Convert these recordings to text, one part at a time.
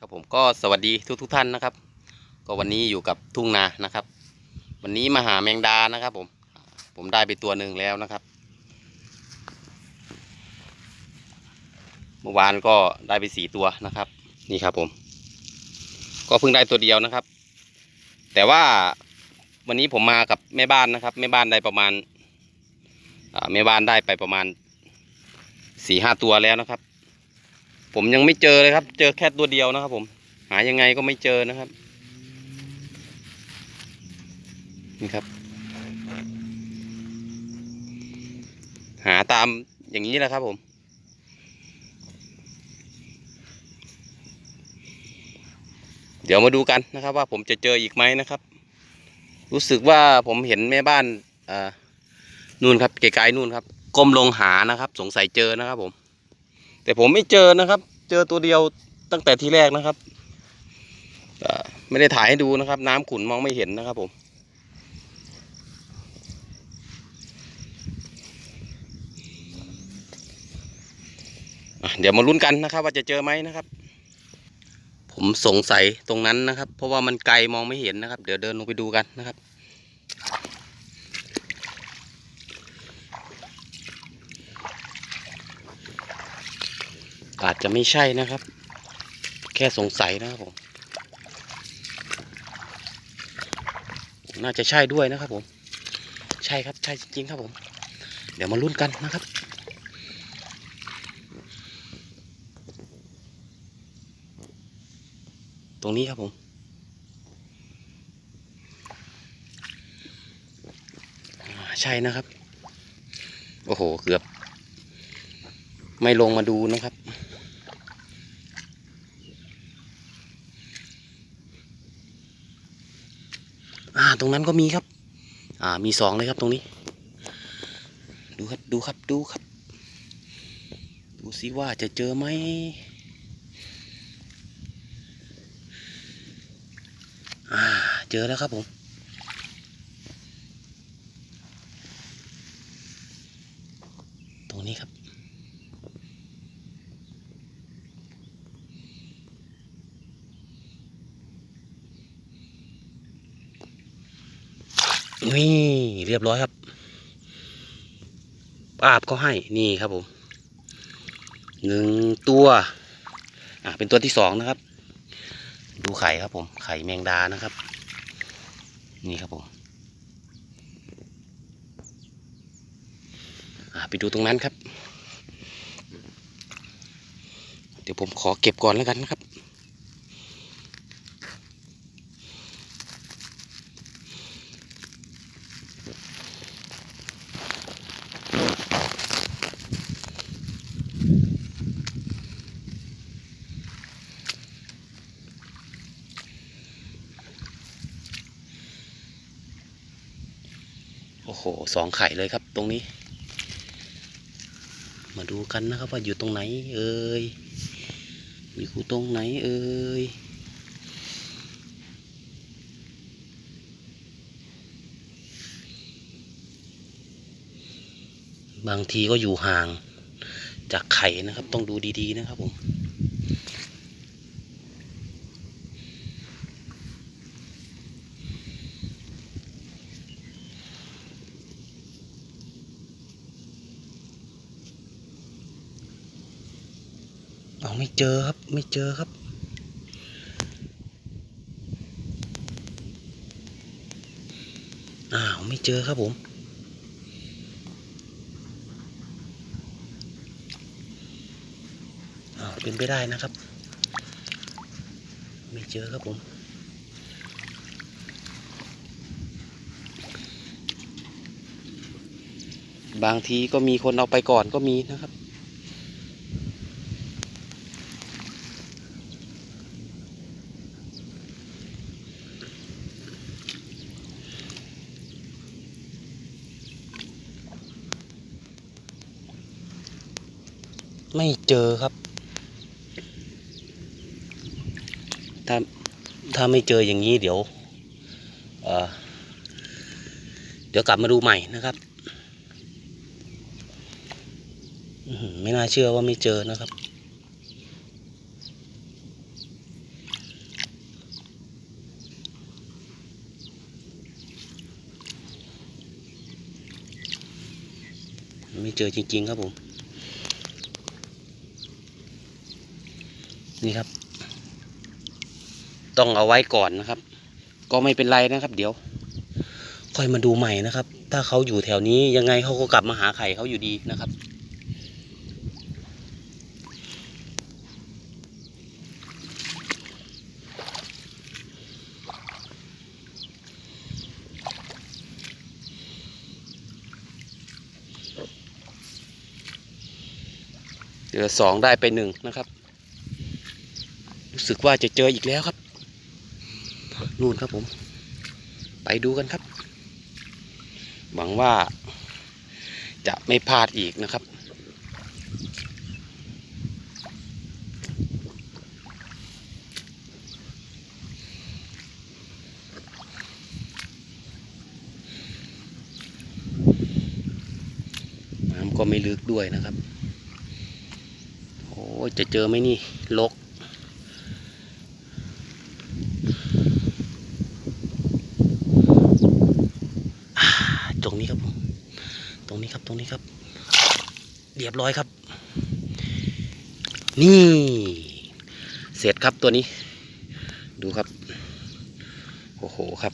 ครับผมก็สวัสดีทุกทุกท่านนะครับ ก็วันนี้อยู่กับทุ่งนานะครับ วันนี้มาหาแมงดานะครับ ผม ผมได้ไปตัวหนึ่งแล้วนะครับ เมื่อวานก็ได้ไปสี่ตัวนะครับ นี่ครับผม ก็เพิ่งได้ตัวเดียวนะครับ แต่ว่าวันนี้ผมมากับแม่บ้านนะครับ แม่บ้านได้ประมาณแม่บ้านได้ไปประมาณสี่ห้าตัวแล้วนะครับ ผมยังไม่เจอเลยครับ เจอแค่ตัวเดียวนะครับ ผม หายังไงก็ไม่เจอนะครับ นี่ครับ หาตามอย่างนี้แหละครับ ผม เดี๋ยวมาดูกันนะครับ ว่าผมจะเจออีกไหมนะครับ รู้สึกว่าผมเห็นแม่บ้านอ่านู่นครับไกลๆนู่นครับ ก้มลงหานะครับ สงสัยเจอนะครับผม แต่ผมไม่เจอนะครับ เจอตัวเดียวตั้งแต่ทีแรกนะครับไม่ได้ถ่ายให้ดูนะครับ น้ำขุ่นมองไม่เห็นนะครับผมเดี๋ยวมาลุ้นกันนะครับ ว่าจะเจอไหมนะครับ ผมสงสัยตรงนั้นนะครับ เพราะว่ามันไกลมองไม่เห็นนะครับ เดี๋ยวเดินลงไปดูกันนะครับ อาจจะไม่ใช่นะครับ แค่สงสัยนะครับผม น่าจะใช่ด้วยนะครับผม ใช่ครับใช่จริงครับผม เดี๋ยวมาลุ้นกันนะครับตรงนี้ครับผม ใช่นะครับ โอ้โห เกือบ ไม่ลงมาดูนะครับ อ่า ตรงนั้นก็มีครับ อ่า มีสองเลยครับตรงนี้ ดูครับ ดูครับ ดูครับ ดูสิว่าจะเจอไหม อ่า เจอแล้วครับผม ตรงนี้ครับ นี่เรียบร้อยครับ อาบก็ให้นี่ครับผมหนึ่งตัว อ่าเป็นตัวที่สองนะครับ ดูไข่ครับผม ไข่แมงดานะครับ นี่ครับผมอ่าไปดูตรงนั้นครับ เดี๋ยวผมขอเก็บก่อนแล้วกันนะครับ โอ้โหสองไข่เลยครับตรงนี้ มาดูกันนะครับว่าอยู่ตรงไหน เอ่ยอยู่ตรงไหนเอ่ยบางทีก็อยู่ห่างจากไข่นะครับ ต้องดูดีๆนะครับผม ไม่เจอครับ ไม่เจอครับ อ้าว ไม่เจอครับผมอ้าวเป็นไปได้นะครับ ไม่เจอครับผมบางทีก็มีคนเอาไปก่อนก็มีนะครับ ไม่เจอครับ ถ้าถ้าไม่เจออย่างนี้เดี๋ยวเเดี๋ยวกลับมาดูใหม่นะครับ ไม่น่าเชื่อว่าไม่เจอนะครับไม่เจอจริงๆครับผม นี่ครับ ต้องเอาไว้ก่อนนะครับ ก็ไม่เป็นไรนะครับ เดี๋ยว ค่อยมาดูใหม่นะครับ ถ้าเขาอยู่แถวนี้ยังไงเขาก็กลับมาหาไข่เขาอยู่ดีนะครับเจอสองได้ไปหนึ่งนะครับ รู้สึกว่าจะเจออีกแล้วครับ นู่นครับผม ไปดูกันครับ หวังว่าจะไม่พลาดอีกนะครับ น้ำก็ไม่ลึกด้วยนะครับ โอ้จะเจอไหมนี่ลก อ่าต รงนี้ครับผมตรงนี้ครับตรงนี้ครับ เรียบร้อยครับ นี่ เสร็จครับตัวนี้ ดูครับ โอ้โหครับ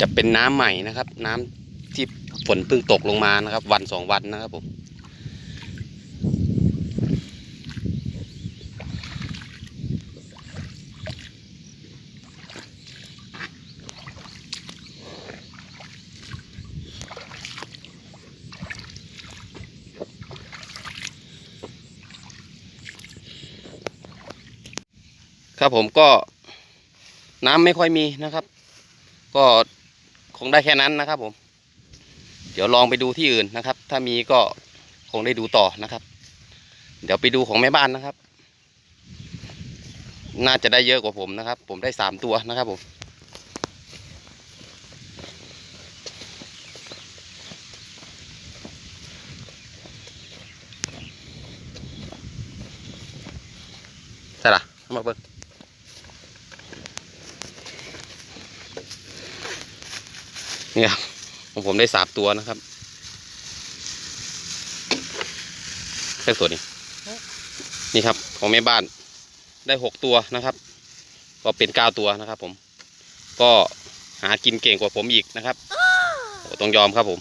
จะเป็นน้ำใหม่นะครับ น้ำที่ฝนเพิ่งตกลงมานะครับ วันสองวันนะครับผมครับผมก็น้ำไม่ค่อยมีนะครับ ก็ คงได้แค่นั้นนะครับ ผม เดี๋ยวลองไปดูที่อื่นนะครับ ถ้ามีก็คงได้ดูต่อนะครับ เดี๋ยวไปดูของแม่บ้านนะครับ น่าจะได้เยอะกว่าผมนะครับ ผมได้สามตัวนะครับผมใช่ละมาเบิ่ง นี่ครับของผมได้สามตัวนะครับแค่ตัวนี้ นี่ครับ ของแม่บ้านได้หกตัวนะครับ ก็เป็นเก้าตัวนะครับ ผม ก็หากินเก่งกว่าผมอีกนะครับต้องยอมครับผม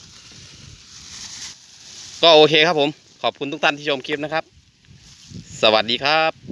ก็โอเคครับผม ขอบคุณทุกท่านที่ชมคลิปนะครับ สวัสดีครับ